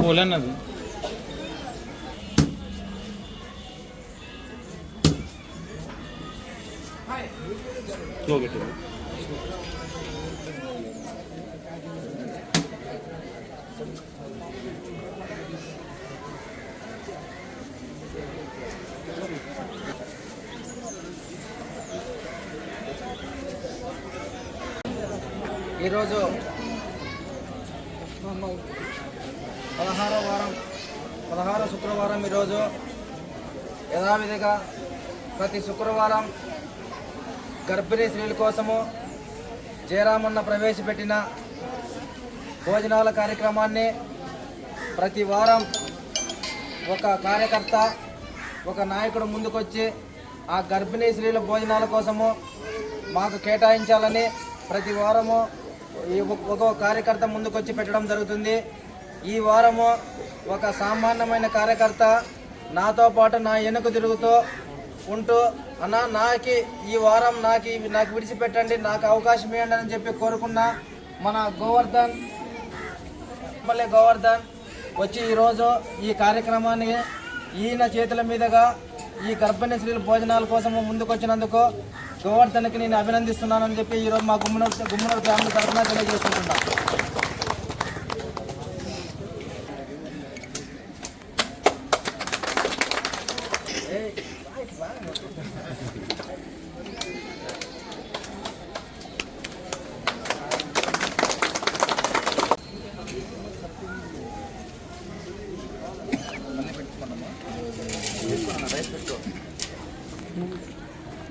बोला ना ओके ठीक आहे ఈరోజు పదహారో వారం పదహారో శుక్రవారం ఈరోజు యథావిధిగా ప్రతి శుక్రవారం గర్భిణీ స్త్రీల కోసము జయరామన్న ప్రవేశపెట్టిన భోజనాల కార్యక్రమాన్ని ప్రతి వారం ఒక కార్యకర్త ఒక నాయకుడు ముందుకొచ్చి ఆ గర్భిణీ స్త్రీల భోజనాల కోసము మాకు కేటాయించాలని ప్రతి వారము ఈ ఒక్- కార్యకర్త ముందుకొచ్చి పెట్టడం జరుగుతుంది. ఈ వారము ఒక సామాన్యమైన కార్యకర్త నాతో పాటు నా వెనుక తిరుగుతూ ఉంటూ అన్న నాకి ఈ వారం నాకు నాకు విడిచిపెట్టండి నాకు అవకాశం ఇవ్వండి అని చెప్పి కోరుకున్న మన గోవర్ధన్ ఎమ్మెల్యే గోవర్ధన్ వచ్చి ఈరోజు ఈ కార్యక్రమాన్ని ఈయన చేతుల మీదుగా ఈ గర్భిణీ స్త్రీల భోజనాల కోసం ముందుకొచ్చినందుకు గోవర్ధన్కి నేను అభినందిస్తున్నానని చెప్పి ఈరోజు మా గుమ్మన గుమ్మన ఫ్యామిలీ తరఫున తెలియజేసుకుంటున్నా.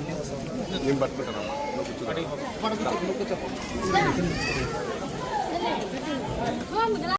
నేను పట్టుకుంటాను